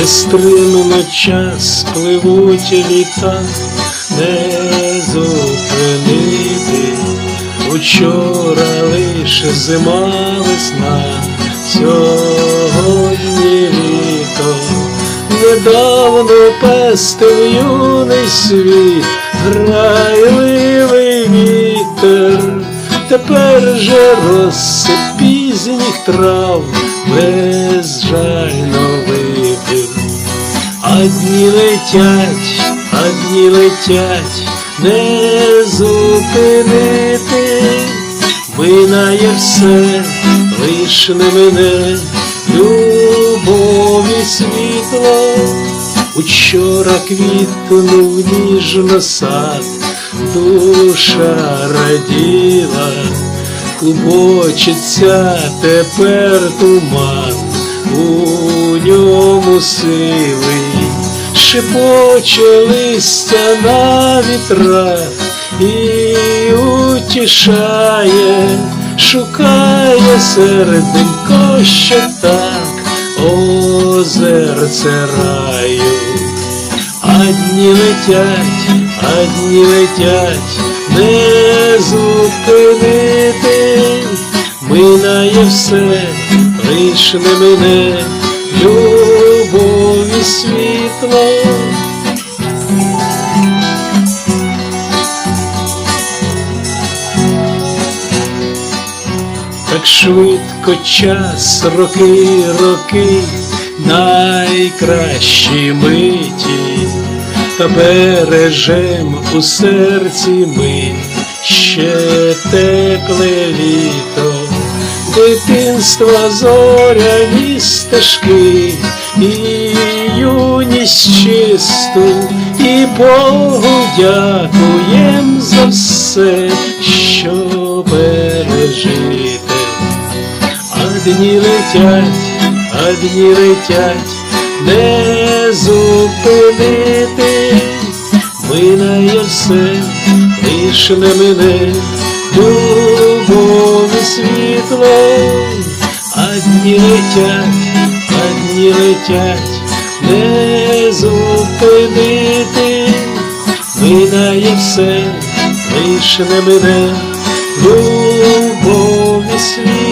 Нестримно час пливуть літа, не зупинити. Учора лише зима весна, сьогодні літо. Недавно пестив юний світ, грайливий вітер, тепер же розсип пізніх трав безжально випив. А дні летять, а дні летять, не зупинити, минає все, лиш не мене, любов і світло. Учора квітнув ніжно сад, душа раділа, клубочиться тепер туман, у ньому сивий, шепоче листя на вітрах і утішає, шукає серденько ще так, озерце раю. А дні летять, а дні летять, не зупинити, минає все, лиш не мене, світло. Так швидко час, роки, роки, найкращі миті, та бережем у серці ми ще тепле літо, дитинства зоряні стежки, і юність чисту, і Богу дякуєм за все, що бережите. А дні летять, а дні летять, не зупинити, минає все, лиш не мене, любов і світло, а дні летять, а дні летять, не зупинити, минає все, лише не мене, любов і світло.